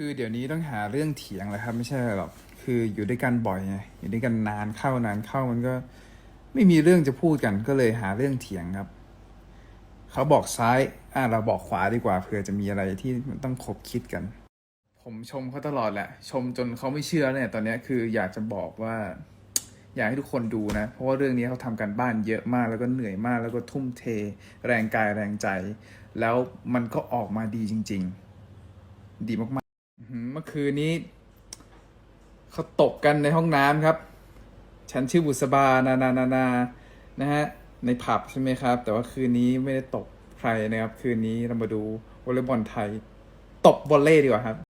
คือเดี๋ยวนี้ต้องหาเรื่องเถียงแหละครับ ไม่ใช่หรอกคืออยู่ด้วยกันบ่อยไงอยู่ด้วยกันนานเข้านานเข้ามันก็ ไม่มีเรื่องจะพูดกันก็เลยหาเรื่องเถียงครับ เขาบอกซ้ายอะเราบอกขวาดีกว่าเผื่อจะมีอะไรที่มันต้องคบคิดกัน ผมชมเขาตลอดแหละ ชมจนเขาไม่เชื่อเนี่ย ตอนนี้คืออยากจะบอกว่า อยากให้ทุกคนดูนะ เพราะว่าเรื่องนี้เขาทำกันบ้านเยอะมากแล้วก็เหนื่อยมาก แล้วก็ทุ่มเท แรงกายแรงใจ แล้วมันก็ออกมาดีจริง ๆ ดีมากๆ เมื่อคืนนี้เขาตกกันในห้องน้ำครับ ฉันชื่อบุษบานานานานานะฮะในผับใช่ไหมครับ แต่ว่าคืนนี้ไม่ได้ตกใครนะครับ คืนนี้เรามาดูวอลเลย์บอลไทย ตบวอลเล่ดีกว่าครับ